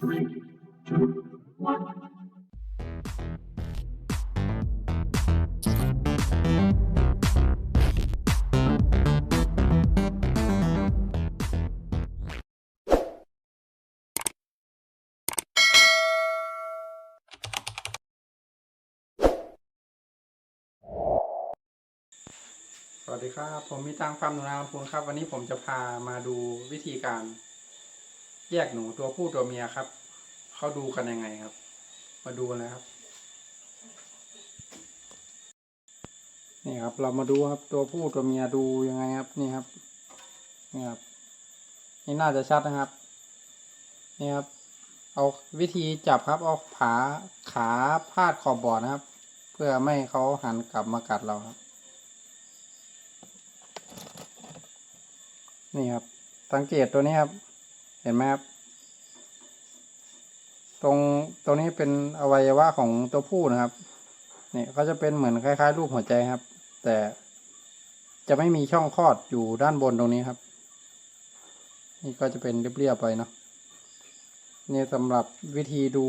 Three, two, one. สวัสดีครับ ผมมีตังฟาร์มหนูนาลำพูนครับ วันนี้ผมจะพามาดูวิธีการ แยกหนูตัวผู้ตัวเมียครับ เขาดูกันยังไงครับ มาดูกันะครับ นี่ครับ เรามาดูครับ ตัวผู้ตัวเมียดูยังไงครับ นี่ครับ นี่ครับ นี่น่าจะชัดนะครับ นี่ครับ เอาวิธีจับครับเอาขาขาพาดขอบบอร์ดนะครับ เพื่อไม่ให้เขาหันกลับมากัดเราครับ นี่ครับ สังเกตตัวนี้ครับ ห็นไหมครับ ตรงตรงนี้เป็นอวัยวะของตัวผู้นะครับนี่เขาจะเป็นเหมือนคล้ายๆรูปหัวใจครับ แต่จะไม่มีช่องคลอดอยู่ด้านบนตรงนี้ครับ นี่ก็จะเป็นเรียบๆไปเนาะนี่สำหรับวิธีดู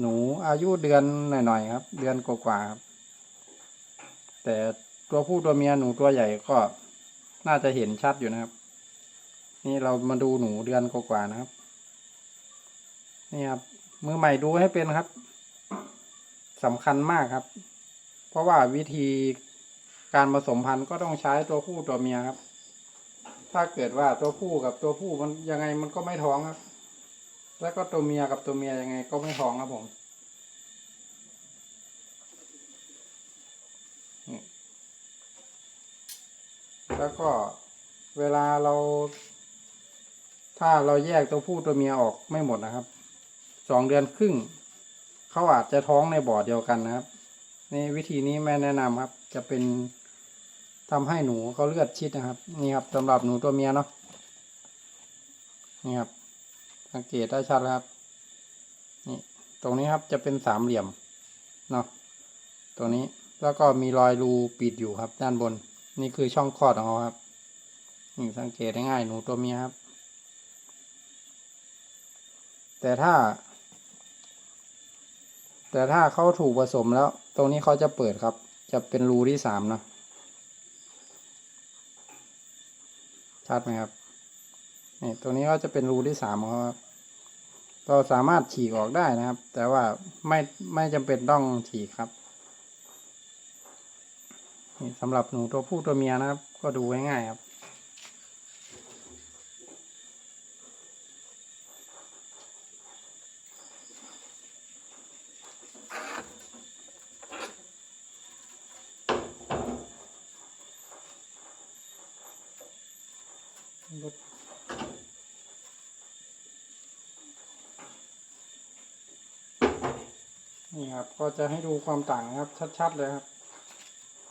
หนูอายุเดือนหน่อยๆครับ เดือนกว่าๆครับ แต่ตัวผู้ตัวเมียหนูตัวใหญ่ก็น่าจะเห็นชัดอยู่นะครับ นี่เรามาดูหนูเดือนกว่าๆนะครับ นี่ครับมือใหม่ดูให้เป็นครับสำคัญมากครับ เพราะว่าวิธีการผสมพันธุ์ก็ต้องใช้ตัวผู้ตัวเมียครับ ถ้าเกิดว่าตัวผู้กับตัวผู้มันยังไงมันก็ไม่ท้องครับ แล้วก็ตัวเมียกับตัวเมียยังไงก็ไม่ท้องครับผมแล้วก็เวลาเรา ถ้าเราแยกตัวผู้ตัวเมียออกไม่หมดนะครับสองเดือนครึ่งเขาอาจจะท้องในบ่อเดียวกันนะครับนี่วิธีนี้ไม่แนะนำครับ จะเป็นทำให้หนูเขาเลือดชิดนะครับ นี่ครับสำหรับหนูตัวเมียเนาะนี่ครับ สังเกตได้ชัดครับ นี่ตรงนี้ครับจะเป็นสามเหลี่ยมเนาะตรงนี้แล้วก็มีรอยรูปิดอยู่ครับ ด้านบน นี่คือช่องคลอดของเขาครับนี่สังเกตได้ง่ายหนูตัวเมียครับ แต่ถ้า แต่ถ้าเขาถูกผสมแล้ว ตรงนี้เขาจะเปิดครับ จะเป็นรูที่สามนะชัดไหมครับนี่ตรงนี้ก็จะเป็นรูที่สามของเขาครับเราสามารถฉีกออกได้นะครับ แต่ว่าไม่ไม่จำเป็นต้องฉีกครับสำหรับหนูตัวผู้ตัวเมียนะครับ ก็ดูง่ายๆครับ นี่ครับ ก็จะให้ดูความต่างนะครับ ชัด ๆ เลยครับ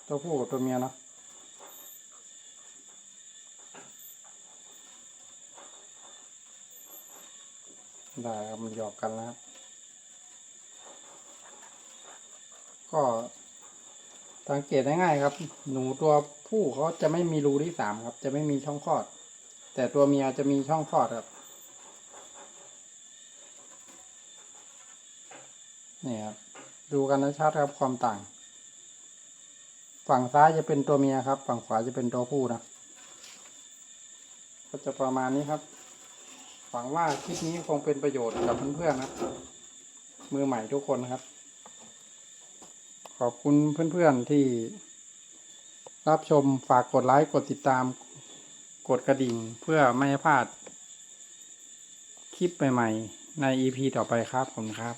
ตัวผู้กับตัวเมียนะได้ครับมันหยอกกันแล้วครับ ก็สังเกตได้ง่ายครับ หนูตัวผู้เขาจะไม่มีรูที่สามครับ จะไม่มีช่องคลอด แต่ตัวเมียจะมีช่องคลอดครับนี่ครับดูกันนะชัดครับความต่าง ฝั่งซ้ายจะเป็นตัวเมียครับ ฝั่งขวาจะเป็นตัวผู้นะก็จะประมาณนี้ครับหวังว่าคลิปนี้คงเป็นประโยชน์กับเพื่อนๆนะมือใหม่ทุกคนครับ ขอบคุณเพื่อนๆที่รับชมฝากกดไลค์กดติดตาม กดกระดิ่งเพื่อไม่ให้พลาดคลิปใหม่ๆใน EP ต่อไปครับผมครับ